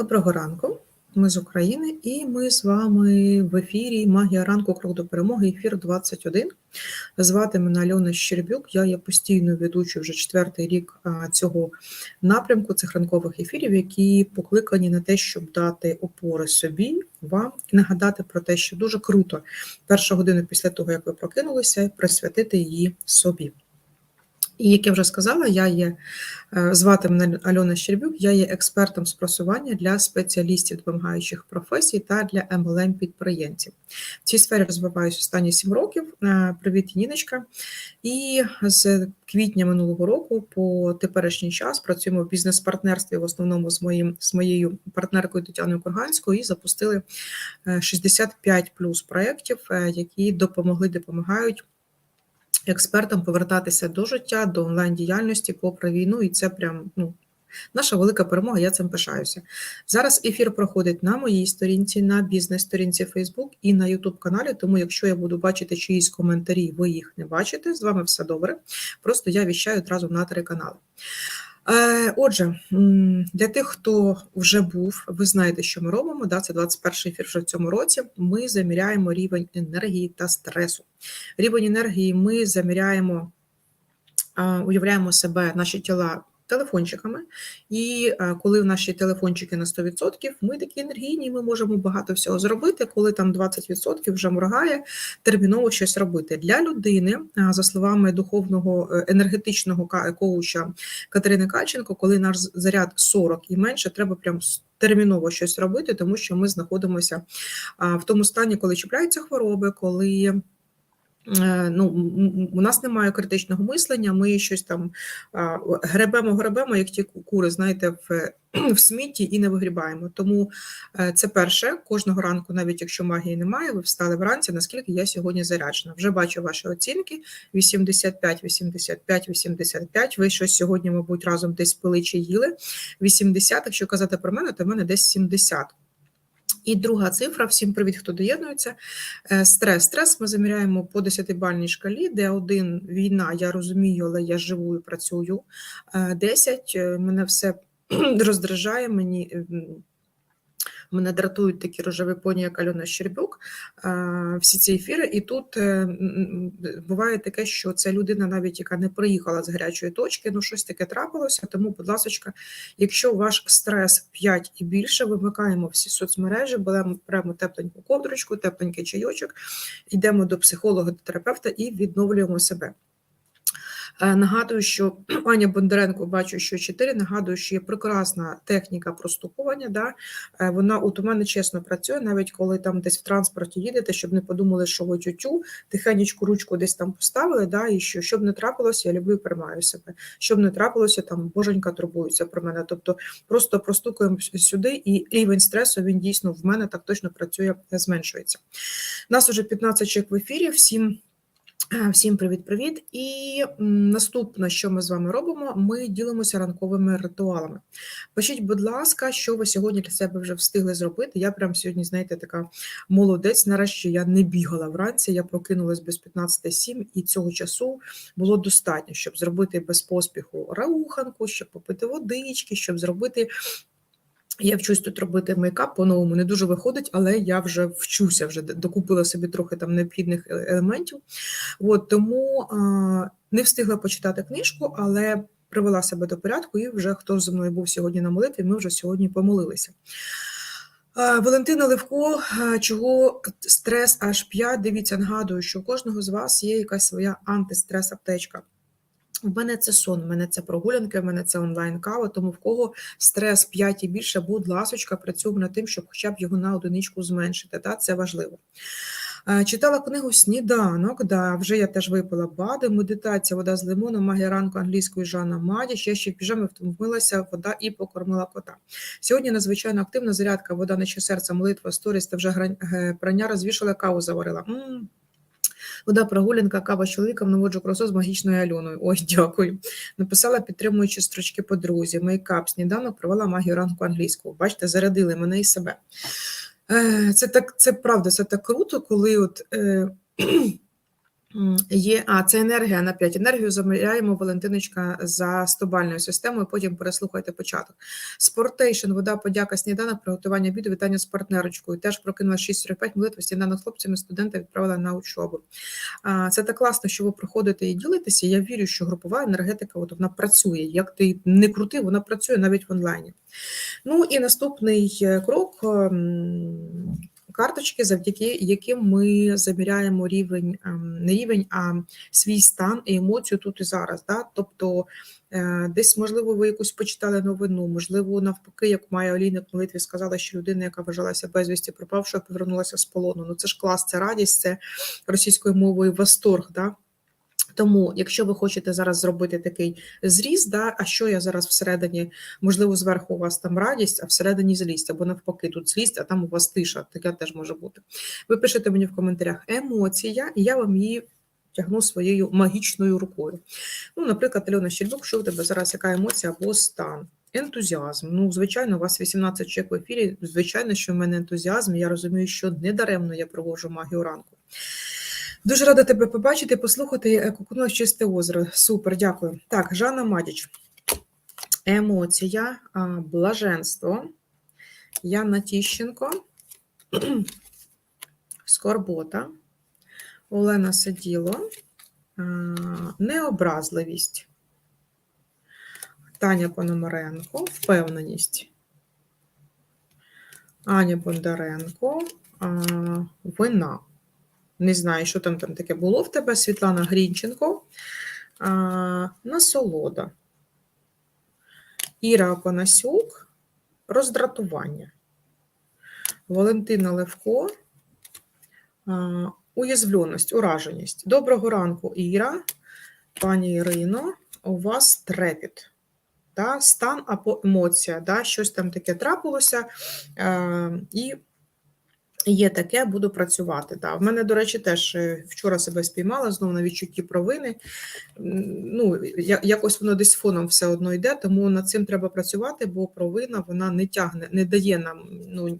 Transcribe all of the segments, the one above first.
Доброго ранку. Ми з України, і ми з вами в ефірі Магія ранку крок до перемоги. Ефір 21. Звати мене Альона Щербюк. Я є постійною ведучою вже четвертий рік цього напрямку цих ранкових ефірів, які покликані на те, щоб дати опори собі, вам і нагадати про те, що дуже круто першу годину після того, як ви прокинулися, присвятити її собі. І як я вже сказала, я є е, звати мене Альона Щербюк, я є експертом з просування для спеціалістів допомагаючих професій та для mlm підприємців. В цій сфері розвиваюся останні сім років. Е, привіт, Ніночка. І з квітня минулого року по теперішній час працюємо в бізнес-партнерстві в основному з моїм з моєю партнеркою Тетяною Курганською і запустили 65 е, плюс проєктів, які допомогли допомагають експертам повертатися до життя, до онлайн-діяльності попри війну, і це прям ну. Наша велика перемога, я цим пишаюся. Зараз ефір проходить на моїй сторінці, на бізнес-сторінці Facebook і на YouTube каналі. Тому, якщо я буду бачити чиїсь коментарі, ви їх не бачите. З вами все добре. Просто я віщаю одразу на три канали. Е, отже, для тих, хто вже був, ви знаєте, що ми робимо. Да, Це 21 ефір вже в цьому році. Ми заміряємо рівень енергії та стресу. Рівень енергії ми заміряємо, уявляємо себе, наші тіла телефончиками. І е, коли в наші телефончики на 100%, ми такі енергійні, ми можемо багато всього зробити. Коли там 20% вже моргає, терміново щось робити. Для людини, е, за словами духовного е, енергетичного коуча Катерини Кальченко, коли наш заряд 40 і менше, треба прям. Терміново щось робити, тому що ми знаходимося в тому стані, коли чіпляються хвороби, коли ну, у нас немає критичного мислення, ми щось там гребемо, гребемо, як ті кури, знаєте, в в смітті і не вигрібаємо. Тому е, це перше, кожного ранку, навіть якщо магії немає, ви встали вранці, наскільки я сьогодні заряджена. Вже бачу ваші оцінки: 85, 85, 85. Ви щось сьогодні, мабуть, разом десь пили чи їли. 80, якщо казати про мене, то в мене десь 70. І друга цифра, всім привіт, хто доєднується. Е, стрес. Стрес ми заміряємо по 10-бальній шкалі, де один війна, я розумію, але я живу і працюю. 10 е, мене все роздражає, мені Мене дратують такі рожеві поні, як Альона Щербюк, всі ці ефіри. І тут буває таке, що ця людина, навіть яка не приїхала з гарячої точки, ну щось таке трапилося. Тому, будь ласка, якщо ваш стрес 5 і більше, вимикаємо всі соцмережі, беремо тепленьку ковдрочку, тепленький чайочок, йдемо до психолога, до терапевта і відновлюємо себе. Е, нагадую, що Аня Бондаренко бачу, що 4, Нагадую, що є прекрасна техніка простукування. Да? Е, вона от у мене чесно працює, навіть коли там десь в транспорті їдете, щоб не подумали, що ви тютю, тихенечку ручку десь там поставили. да? І що щоб не трапилося, я люблю і приймаю себе. Щоб не трапилося, там боженька турбується про мене. Тобто просто простукуємо сюди, і рівень стресу він дійсно в мене так точно працює, зменшується. Нас уже 15 чек в ефірі. Всім. Всім привіт-привіт! І наступне, що ми з вами робимо, ми ділимося ранковими ритуалами. Пишіть, будь ласка, що ви сьогодні для себе вже встигли зробити. Я прям сьогодні, знаєте, така молодець. Нарешті я не бігала вранці, я прокинулась без 15.07, і цього часу було достатньо, щоб зробити без поспіху рауханку, щоб попити водички, щоб зробити я вчусь тут робити мейкап по-новому, не дуже виходить, але я вже вчуся, вже докупила собі трохи там необхідних е, елементів. От, Тому а, не встигла почитати книжку, але привела себе до порядку, і вже хто зі мною був сьогодні на молитві, ми вже сьогодні помолилися. Валентина Левко, чого стрес аж 5, Дивіться, нагадую, що у кожного з вас є якась своя антистрес-аптечка. У мене це сон, у мене це прогулянки, в мене це онлайн-кава, тому в кого стрес 5 і більше, будь ласочка, працюємо над тим, щоб хоча б його на одиничку зменшити. Та? Це важливо. Е, читала книгу Сніданок, да, вже я теж випила бади, медитація, вода з лимоном, магія ранку англійської Жанна Мадіч. Я ще в піжамі вмилася, вода і покормила кота. Сьогодні надзвичайно активна зарядка, вода наче серце, молитва, сторіс та вже прання розвішала, каву заварила. М -м, Вода прогулянка, кава з чоловіком наводжу красу з магічною Альоною. Ой, дякую. Написала, підтримуючи строчки по. Мейкап, сніданок провела магію ранку англійського. Бачите, зарядили мене і себе. Е, це так, це правда, це так круто, коли от. Е, Є, а, це енергія на 5. Енергію заміряємо, Валентиночка, за стобальною системою, потім переслухайте початок. Спортейшн, вода, подяка, сніданок, приготування обіду, вітання з партнерочкою. Теж прокинула 6.45 молитви, сніданок з хлопцями, студента відправила на учобу. Це так класно, що ви приходите і ділитеся. Я вірю, що групова енергетика от вона працює. Як ти не крути, вона працює навіть в онлайні. Ну і наступний е, крок. Карточки, завдяки яким ми заміряємо рівень, ем, не рівень, а свій стан і емоцію тут і зараз. Да? Тобто е, десь, можливо, ви якусь почитали новину, можливо, навпаки, як Майя Олійник молитві сказала, що людина, яка вважалася безвісті пропавшою, повернулася з полону. Ну це ж клас, це радість, це російською мовою восторг. Да? Тому, якщо ви хочете зараз зробити такий зріз, да, а що я зараз всередині, можливо, зверху у вас там радість, а всередині злість, або навпаки, тут злість, а там у вас тиша, таке теж може бути. Ви пишете мені в коментарях емоція, і я вам її тягну своєю магічною рукою. Ну, наприклад, Альона Щербюк, що у тебе зараз яка емоція або стан? Ентузіазм. Ну, звичайно, у вас 18 чек в ефірі. Звичайно, що в мене ентузіазм. Я розумію, що недаремно я проводжу магію ранку. Дуже рада тебе побачити, послухати. Кукуно чисте озеро. Супер, дякую. Так, Жанна Мадіч. Емоція, блаженство. Яна Тіщенко. Скорбота. Олена Сиділо. Необразливість. Таня Пономаренко. Впевненість. Аня Бондаренко. Вина. Не знаю, що там там таке було в тебе. Світлана Грінченко. А, Насолода. Іра Апанасюк. Роздратування. Валентина Левко. А, Уязвленість, ураженість. Доброго ранку, Іра. Пані Ірино, у вас трепіт. Да? Стан або емоція. Да? Щось там таке трапилося. Е, і Є таке, буду працювати. Да. В мене, до речі, теж е, вчора себе спіймала знову на відчутті провини. Ну, якось воно десь фоном все одно йде, тому над цим треба працювати, бо провина вона не тягне, не дає нам, ну,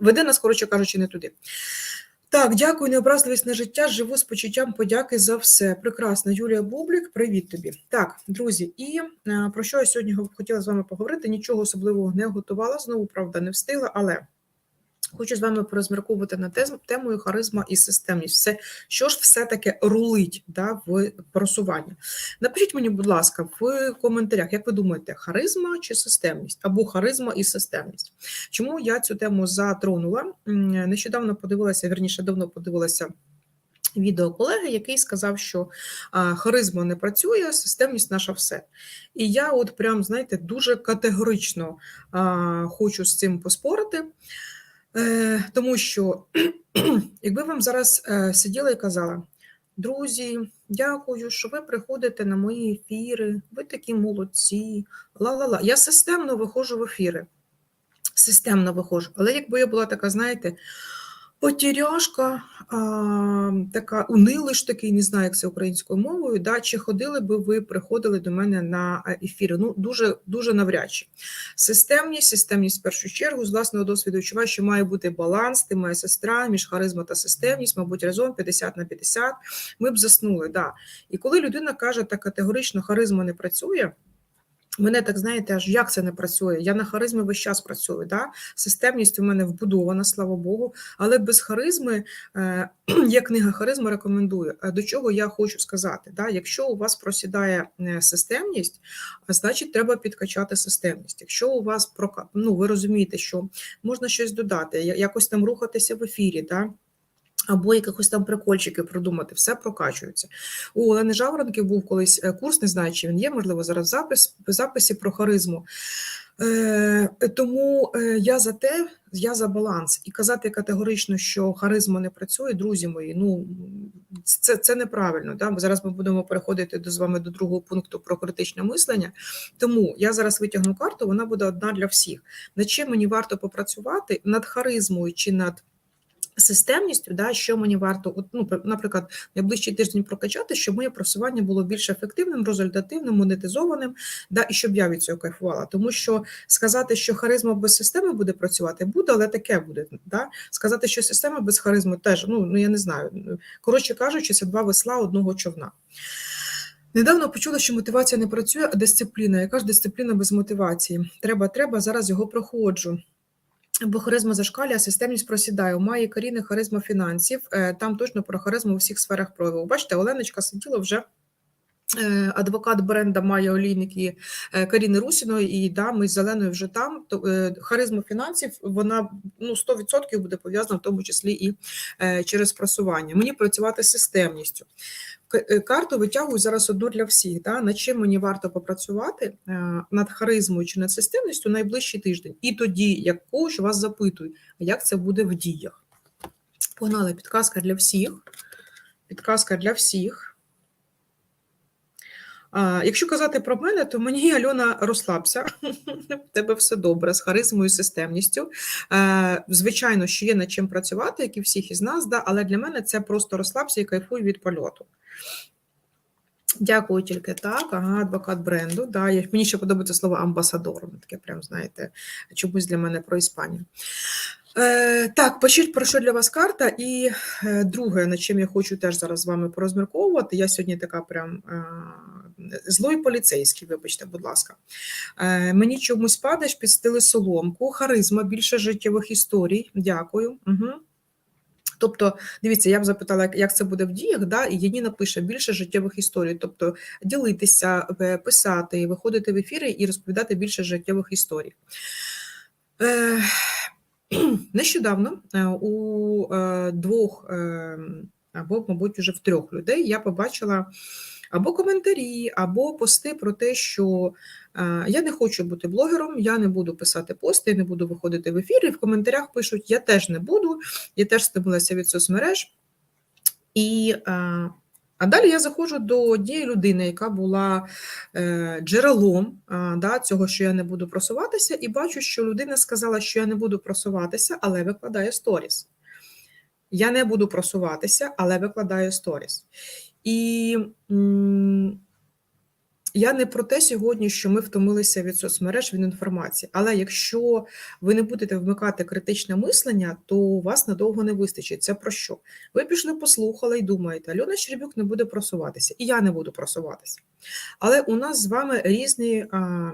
веде нас, коротше кажучи, не туди. Так, дякую, необразливість на життя. Живу з почуттям подяки за все. Прекрасно, Юлія Бублік, привіт тобі. Так, друзі, і е, про що я сьогодні хотіла з вами поговорити? Нічого особливого не готувала, знову правда, не встигла, але. Хочу з вами порозмірковувати на темою харизма і системність. Все, що ж все-таки рулить да, в просуванні. Напишіть мені, будь ласка, в коментарях, як ви думаєте, харизма чи системність, або харизма і системність. Чому я цю тему затронула? Нещодавно подивилася, верніше, давно подивилася. Відео колеги, який сказав, що а, харизма не працює, системність наша все. І я, от прям, знаєте, дуже категорично а, хочу з цим поспорити. Е, тому що якби вам зараз е, сиділа і казала, друзі, дякую, що ви приходите на мої ефіри, ви такі молодці, ла-ла-ла. Я системно виходжу в ефіри. Системно виходжу. Але якби я була така, знаєте, потеряшка, а, така унилиш такий, не знаю, як це українською мовою, да, чи ходили би ви, приходили до мене на е, ефіри? Ну, дуже, дуже навряд чи. Системність, системність в першу чергу, з власного досвіду відчуваю, що має бути баланс, ти моя сестра, між харизма та системність, мабуть, разом 50 на 50, ми б заснули. Да. І коли людина каже так категорично, харизма не працює, Мене так знаєте, аж як це не працює. Я на харизмі весь час працюю. Да? Системність у мене вбудована, слава Богу. Але без харизми е, є книга харизма рекомендую. Е, До чого я хочу сказати? Да? Якщо у вас просідає е, системність, значить треба підкачати системність. Якщо у вас ну, ви розумієте, що можна щось додати, якось там рухатися в ефірі. Да? Або якихось там прикольчики придумати, все прокачується. У Олени Жаворонків був колись е, курс, не знаю, чи він є, можливо, зараз запис в записі про харизму. Е, тому е, я за те, я за баланс. І казати категорично, що харизма не працює, друзі мої, ну це, це неправильно. Да? Зараз ми будемо переходити до з вами до другого пункту про критичне мислення. Тому я зараз витягну карту, вона буде одна для всіх. Над чим мені варто попрацювати над харизмою чи над Системністю, да, що мені варто, от, ну, наприклад, найближчий тиждень прокачати, щоб моє просування було більш ефективним, результативним, монетизованим, да, і щоб я від цього кайфувала. Тому що сказати, що харизма без системи буде працювати, буде, але таке буде. Да? Сказати, що система без харизми теж, ну, ну я не знаю. Коротше кажучи, це два весла одного човна. Недавно почула, що мотивація не працює, а дисципліна. Яка ж дисципліна без мотивації? Треба, треба, зараз його проходжу. Бо харизма зашкалює, а системність просідає. Майї Каріни харизма фінансів. Е, Там точно про харизму у всіх сферах прояву. Бачите, Оленочка сиділа вже. е, Адвокат бренда Майя Олійник і е, Каріни Русіної, і да, ми з Зеленою вже там. То харизма фінансів вона ну 100% буде пов'язана, в тому числі і через просування. Мені працювати з системністю. Е, Карту витягую зараз одну для всіх. Да? Над чим мені варто попрацювати е, над харизмою чи над системністю найближчий тиждень. І тоді, як коуч, вас запитую, а як це буде в діях. Погнали, підказка для всіх. Підказка для всіх. Якщо казати про мене, то мені Альона розслабся. В тебе все добре з харизмою, системністю. Е, звичайно, що є над чим працювати, як і всіх із нас, да, але для мене це просто розслабся і кайфуй від польоту. Дякую тільки так. Ага, адвокат бренду. Да, мені ще подобається слово амбасадор. Таке прям, знаєте, чомусь для мене про Іспанію. Е, так, пишіть про що для вас карта. І е, друге, над чим я хочу теж зараз з вами порозмірковувати. Я сьогодні така прям е, злой поліцейський, вибачте, будь ласка. Е, мені чомусь падаєш під стили соломку, харизма, більше життєвих історій. Дякую. Угу. Тобто, дивіться, я б запитала, як- це буде в діях, да, і Яніна пише більше життєвих історій, тобто ділитися, писати, виходити в ефіри і розповідати більше життєвих історій. нещодавно е, у е, двох е, або, мабуть, вже в трьох людей я побачила або коментарі, або пости про те, що я не хочу бути блогером, я не буду писати пости, я не буду виходити в ефір. І в коментарях пишуть: я теж не буду, я теж стомилася від соцмереж. І, а далі я заходжу до однієї людини, яка була е, джерелом е, да, цього, що я не буду просуватися, і бачу, що людина сказала, що я не буду просуватися, але викладає сторіс. Я не буду просуватися, але викладаю сторіс. І я не про те сьогодні, що ми втомилися від соцмереж від інформації. Але якщо ви не будете вмикати критичне мислення, то у вас надовго не вистачить. Це про що? Ви пішли, послухали і думаєте, Альона Щербюк не буде просуватися, і я не буду просуватися. Але у нас з вами різні. А,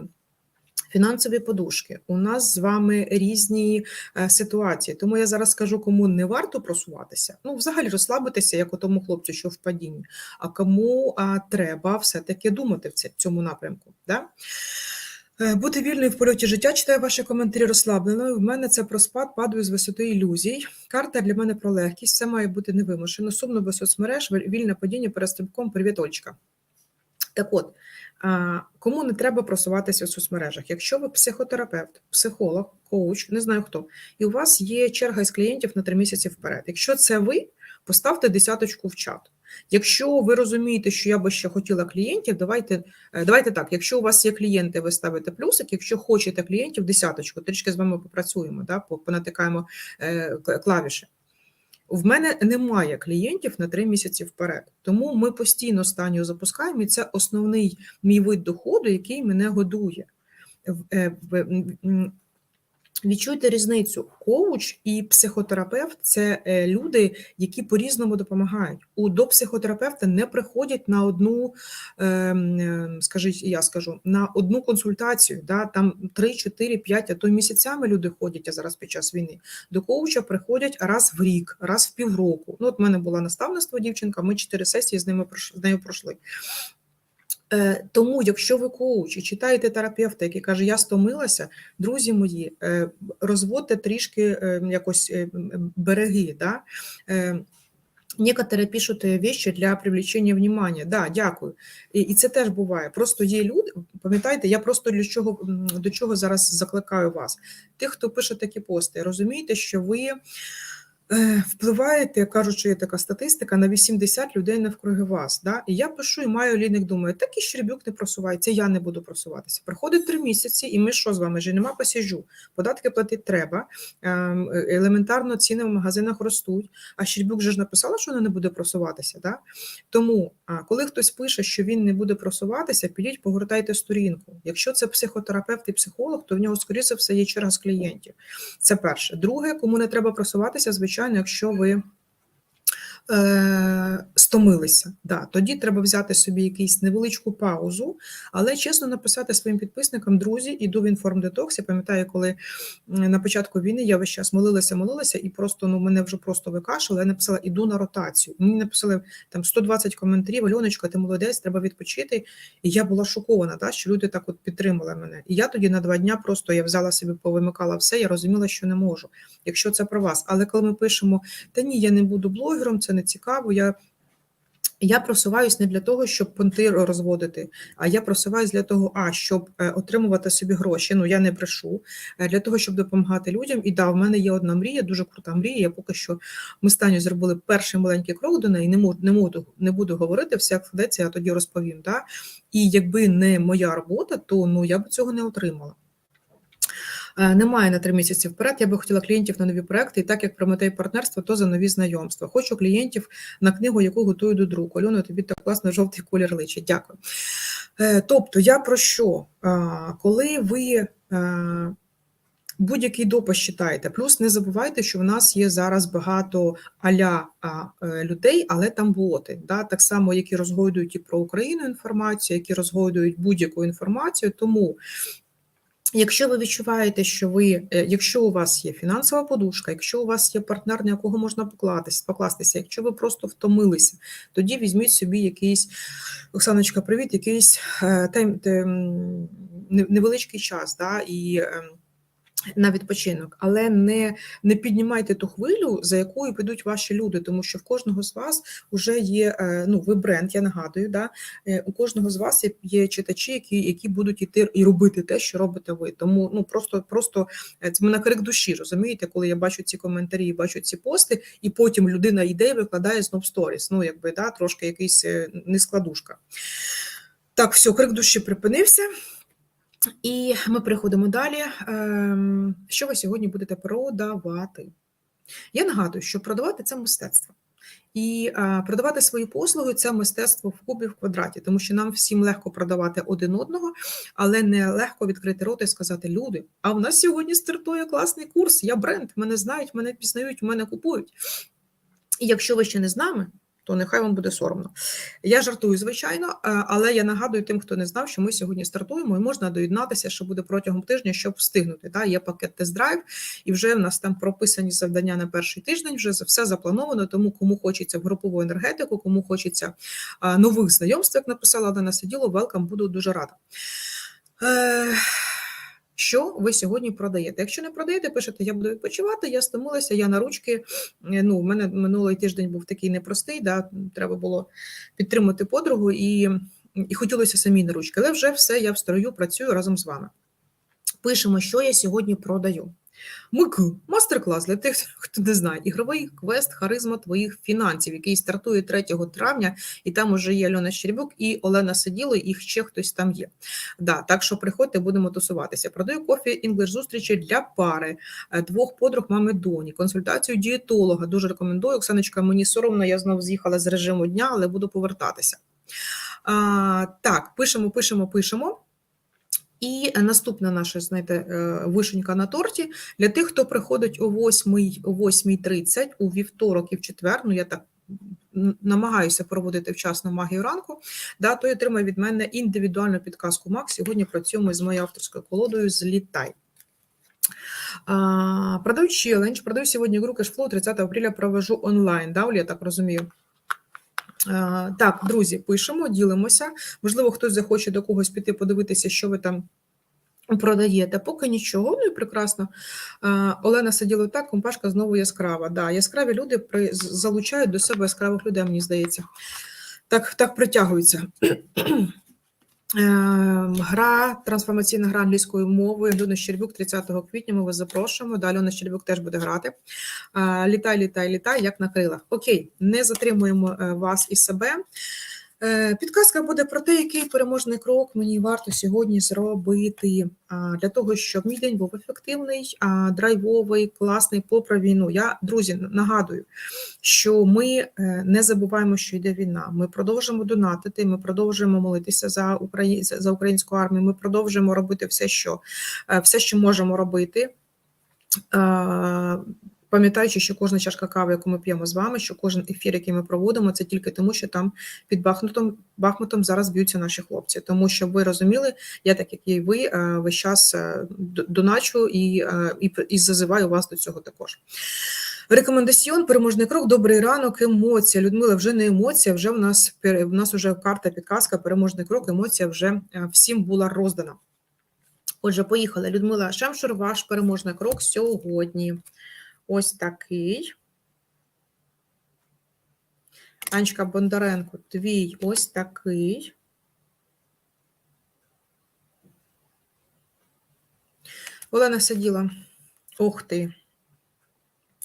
Фінансові подушки, у нас з вами різні е, ситуації. Тому я зараз скажу, кому не варто просуватися. Ну, взагалі розслабитися, як у тому хлопцю, що в падінні, а кому а, треба все-таки думати в цьому напрямку. Да? Е, Бути вільною в польоті життя, читаю ваші коментарі розслабленою. В мене це про спад, падаю з висоти ілюзій. Карта для мене про легкість, все має бути невимушено. Сумно без соцмереж, вільне падіння перед стрибком, привіт, Ольчка. Так от, кому не треба просуватися в соцмережах? Якщо ви психотерапевт, психолог, коуч, не знаю хто, і у вас є черга із клієнтів на три місяці вперед. Якщо це ви, поставте десяточку в чат. Якщо ви розумієте, що я би ще хотіла клієнтів, давайте, е, давайте так. Якщо у вас є клієнти, ви ставите плюсик. Якщо хочете клієнтів, десяточку, трішки з вами попрацюємо, да, понатикаємо е, клавіші. В мене немає клієнтів на три місяці вперед, тому ми постійно станію запускаємо, і це основний мій вид доходу, який мене годує. Відчуйте різницю. Коуч і психотерапевт це е, люди, які по-різному допомагають. У до психотерапевта не приходять на одну, ем, ем, скажіть, я скажу, на одну консультацію. Да? Там 3, 4, 5, а то місяцями люди ходять а зараз під час війни. До коуча приходять раз в рік, раз в півроку. Ну, от в мене була наставництво дівчинка, ми чотири сесії з ними з нею пройшли. Е, Тому, якщо ви коуч і читаєте терапевта, який каже, я стомилася, друзі мої, е, розводьте трішки е, якось береги. Да? Некоторые пишуть вещи для привлечення внимания. Да, дякую. І, і це теж буває. Просто є люди, пам'ятаєте, я просто для чого до чого зараз закликаю вас. Тих, хто пише такі пости, розумієте, що ви впливаєте, як кажуть, що є така статистика, на 80 людей навкруги вас. Да? І я пишу і маю ліник, думаю, так і Щербюк не просувається, я не буду просуватися. Проходить три місяці, і ми що з вами? Вже нема посіжу. Податки платити треба. ем, е, Елементарно ціни в магазинах ростуть. А Щербюк же ж написала, що вона не буде просуватися. Да? Тому, коли хтось пише, що він не буде просуватися, підіть, погортайте сторінку. Якщо це психотерапевт і психолог, то в нього, скоріше все, є черга з клієнтів. Це перше. Друге, кому не треба просуватися, звичайно, якщо ви. Е, стомилися, да, тоді треба взяти собі якусь невеличку паузу, але чесно написати своїм підписникам, друзі, іду в інформдетокс. Я пам'ятаю, коли на початку війни я весь час молилася, молилася, і просто ну мене вже просто викашили. Я написала іду на ротацію. Мені написали там 120 коментарів. Альоночка, ти молодець, треба відпочити. І я була шокована, та, що люди так от підтримали мене. І я тоді на два дня просто я взяла собі, повимикала все. Я розуміла, що не можу, якщо це про вас. Але коли ми пишемо, та ні, я не буду блогером, це не цікаво. Я я просуваюсь не для того, щоб понти розводити, а я просуваюсь для того, а щоб е, отримувати собі гроші. Ну я не брешу е, для того, щоб допомагати людям. І да, в мене є одна мрія, дуже крута мрія. Я поки що ми з Таню зробили перший маленький крок до неї. Не можу, не можу, не буду говорити все як ведеться, я тоді розповім. Да? І якби не моя робота, то ну я б цього не отримала. Е, Немає на три місяці вперед. Я би хотіла клієнтів на нові проекти, і так як Прометей партнерство, то за нові знайомства. Хочу клієнтів на книгу, яку готую до друку. Альона, тобі так класно жовтий колір личить. Дякую. Е, Тобто, я про що? Коли ви е, будь-який допис читаєте, плюс не забувайте, що в нас є зараз багато аля е, людей, але там боти. Да? Так само, які розгойдують і про Україну інформацію, які розгойдують будь-яку інформацію. Тому Якщо ви відчуваєте, що ви, е, якщо у вас є фінансова подушка, якщо у вас є партнер, на якого можна поклатись, покластися, якщо ви просто втомилися, тоді візьміть собі якийсь, Оксаночка, привіт, якийсь тем, тем, невеличкий час, да, і ем, на відпочинок, але не, не піднімайте ту хвилю, за якою підуть ваші люди, тому що в кожного з вас вже є е, ну, ви бренд, я нагадую, да, е, у кожного з вас є, читачі, які, які будуть іти і робити те, що робите ви. Тому ну просто просто е, це мене крик душі, розумієте, коли я бачу ці коментарі, бачу ці пости, і потім людина йде і викладає знов сторіс. Ну, якби да, трошки якийсь нескладушка. Так, все, крик душі припинився. І ми переходимо далі. Ем, Що ви сьогодні будете продавати? Я нагадую, що продавати це мистецтво. І е, продавати свої послуги це мистецтво в кубі в квадраті, тому що нам всім легко продавати один одного, але не легко відкрити рот і сказати: люди, а в нас сьогодні стартує класний курс, я бренд, мене знають, мене пізнають, мене купують. І якщо ви ще не з нами, то нехай вам буде соромно. Я жартую, звичайно, е, але я нагадую тим, хто не знав, що ми сьогодні стартуємо і можна доєднатися, що буде протягом тижня, щоб встигнути. Да? Є пакет тест-драйв, і вже в нас там прописані завдання на перший тиждень. Вже все заплановано. Тому кому хочеться в групову енергетику, кому хочеться е, нових знайомств, як написала Олена Сиділо, велкам буду дуже рада. Що ви сьогодні продаєте? Якщо не продаєте, пишете, я буду відпочивати, я стомилася, я на ручки. Е, Ну, у мене минулий тиждень був такий непростий, да, треба було підтримати подругу, і, і хотілося самі на ручки. Але вже все, я в строю, працюю разом з вами. Пишемо, що я сьогодні продаю. МК мастер-клас для тих, хто не знає, ігровий квест харизма твоїх фінансів, який стартує 3 травня, і там уже є Альона Щербюк і Олена Сиділо, і ще хтось там є. Да, так що приходьте, будемо тусуватися. Продаю кофі інглиш зустрічі для пари, е, двох подруг мами доні, консультацію дієтолога. Дуже рекомендую. Оксаночка, мені соромно, я знову з'їхала з режиму дня, але буду повертатися. А, Так, пишемо, пишемо, пишемо. І наступна наша, знаєте, е, вишенька на торті для тих, хто приходить о 8, о 8.30 у вівторок і в четвер, ну я так намагаюся проводити вчасно магію ранку, да, той отримає від мене індивідуальну підказку Макс. Сьогодні працюємо з моєю авторською колодою «Злітай». А, Продаю челендж, продаю сьогодні гру кешфлоу 30 апреля провожу онлайн, да, Оля, я так розумію. А, Так, друзі, пишемо, ділимося. Можливо, хтось захоче до когось піти подивитися, що ви там продаєте. Поки нічого, ну і прекрасно. Олена сиділа так, компашка знову яскрава. Да, яскраві люди при... залучають до себе яскравих людей, мені здається. Так, так притягуються. Е, Гра, трансформаційна гра англійською мовою. Люна Щербюк 30 квітня. Ми вас запрошуємо. Далі Люна Щербюк теж буде грати. Е, Літай, літай, літай, як на крилах. Окей, не затримуємо е, вас і себе. Е, Підказка буде про те, який переможний крок мені варто сьогодні зробити для того, щоб мій день був ефективний, драйвовий, класний попри війну. Я, друзі, нагадую, що ми е, не забуваємо, що йде війна. Ми продовжуємо донатити, ми продовжуємо молитися за Украї... за українську армію. Ми продовжуємо робити все, що е, все, що можемо робити. Пам'ятаючи, що кожна чашка кави, яку ми п'ємо з вами, що кожен ефір, який ми проводимо, це тільки тому, що там під Бахмутом Бахмутом зараз б'ються наші хлопці. Тому що ви розуміли, я так як і ви е, весь час е, доначу і, е, і, і зазиваю вас до цього також. Рекомендаціон, переможний крок, добрий ранок, емоція. Людмила, вже не емоція, вже в нас в нас вже карта підказка, переможний крок, емоція вже всім була роздана. Отже, поїхали. Людмила Шемшур, ваш переможний крок сьогодні. Ось такий. Анечка Бондаренко, твій ось такий. Олена сиділа. Ух ти.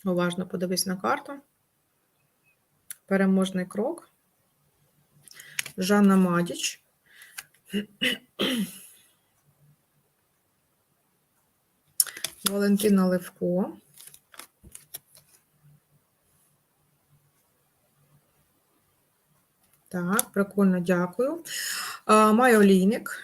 Уважно подивись на карту. Переможний крок. Жанна Мадіч. Валентина Левко. Так, прикольно, дякую. А, Майя Олійник.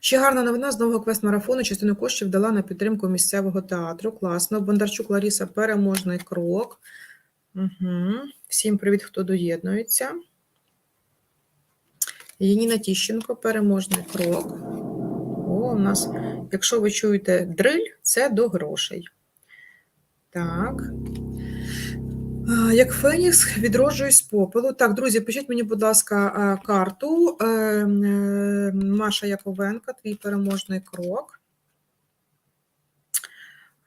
Ще гарна новина з нового квест-марафону. Частину коштів дала на підтримку місцевого театру. Класно. Бондарчук Ларіса переможний крок. Угу. Всім привіт, хто доєднується. Яніна Тіщенко, переможний крок. О, у нас, якщо ви чуєте дриль, це до грошей. Так. Як Фенікс, відроджуюсь попелу. Так, друзі, пишіть мені, будь ласка, карту. Е, е, Маша Яковенка, твій переможний крок.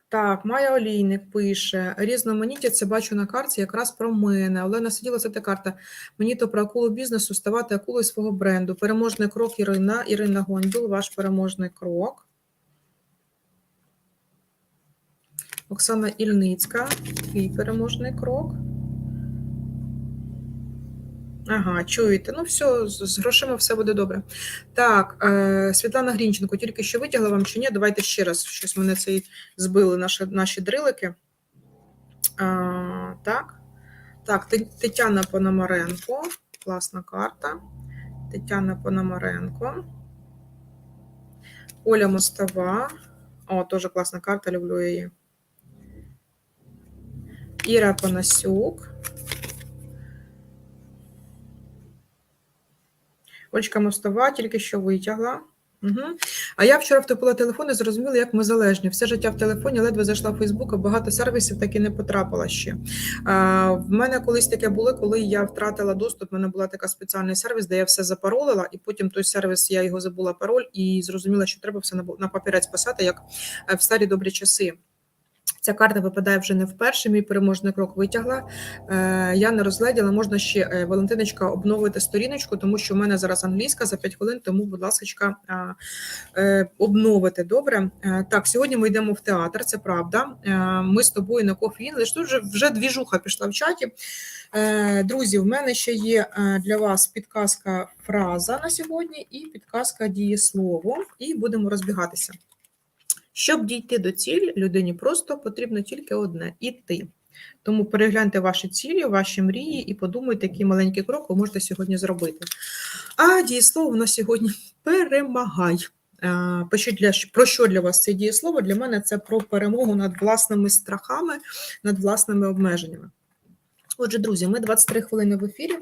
Так, Майя Олійник пише: різноманіття це бачу на карті якраз про мене. Олена сиділа, це та карта. Мені то про акулу бізнесу ставати акулою свого бренду. Переможний крок Ірина, Ірина Гондюл, ваш переможний крок. Оксана Ільницька, твій переможний крок. Ага, чуєте. Ну, все, з грошима все буде добре. Так, е, Світлана Грінченко, тільки що витягла вам чи ні? Давайте ще раз. Щось мене цей збили наші, наші дрилики. А, так. Так, Тетяна Пономаренко. Класна карта. Тетяна Пономаренко. Оля Мостова. О, теж класна карта, люблю її. Іра Панасюк. Олечка Мостова тільки що витягла. Угу. А я вчора втопила телефон і зрозуміла, як ми залежні. Все життя в телефоні, ледве зайшла в Фейсбук, а багато сервісів так і не потрапила ще. А, в мене колись таке було, коли я втратила доступ. в мене була така спеціальний сервіс, де я все запаролила, і потім той сервіс я його забула пароль і зрозуміла, що треба все на, папірець писати, як е, в старі добрі часи. Ця карта випадає вже не вперше. Мій переможний крок витягла. Е, я не розгледіла. Можна ще е, Валентиночка обновити сторіночку, тому що в мене зараз англійська за 5 хвилин. Тому, будь ласка, е, обновити. Добре. Так, сьогодні ми йдемо в театр. Це правда. Ми з тобою на Coffee English. Тут вже вже двіжуха пішла в чаті. Друзі, в мене ще є для вас підказка фраза на сьогодні і підказка дієслово. І будемо розбігатися. Щоб дійти до цілі, людині просто потрібно тільки одне іти. Тому перегляньте ваші цілі, ваші мрії і подумайте, який маленький крок ви можете сьогодні зробити. А дієслово на сьогодні перемагай. Пишіть для про що для вас це дієслово? Для мене це про перемогу над власними страхами, над власними обмеженнями. Отже, друзі, ми 23 хвилини в ефірі.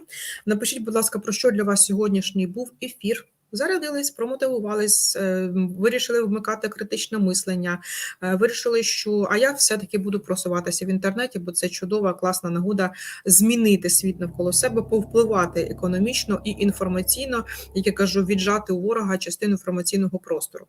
Напишіть, будь ласка, про що для вас сьогоднішній був ефір. Зарядились, промотивувались, е, вирішили вмикати критичне мислення, е, вирішили, що а я все-таки буду просуватися в інтернеті, бо це чудова, класна нагода змінити світ навколо себе, повпливати економічно і інформаційно, як я кажу, віджати у ворога частину інформаційного простору.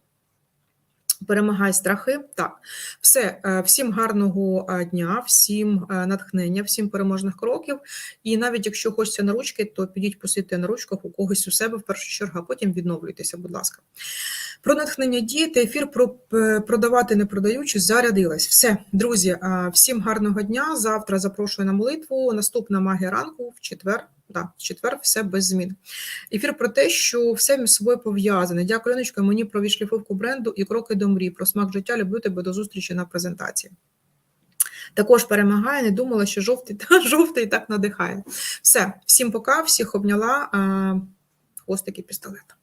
Перемагай страхи. Так, все, е, всім гарного е, дня, всім е, натхнення, всім переможних кроків. І навіть якщо хочеться на ручки, то підіть посидьте на ручках у когось у себе в першу чергу, а потім відновлюйтеся, будь ласка. Про натхнення діяти, ефір про продавати не продаючи, зарядилась. Все, друзі, всім гарного дня. Завтра запрошую на молитву. Наступна магія ранку в четвер. Да, в четвер все без змін. Ефір про те, що все між собою пов'язане. Дякую, Леночка, мені про відшліфовку бренду і кроки до мрій, про смак життя. Люблю тебе до зустрічі на презентації. Також перемагає, не думала, що жовтий та жовтий так надихає. Все, всім пока, всіх обняла. Ось такий пістолета.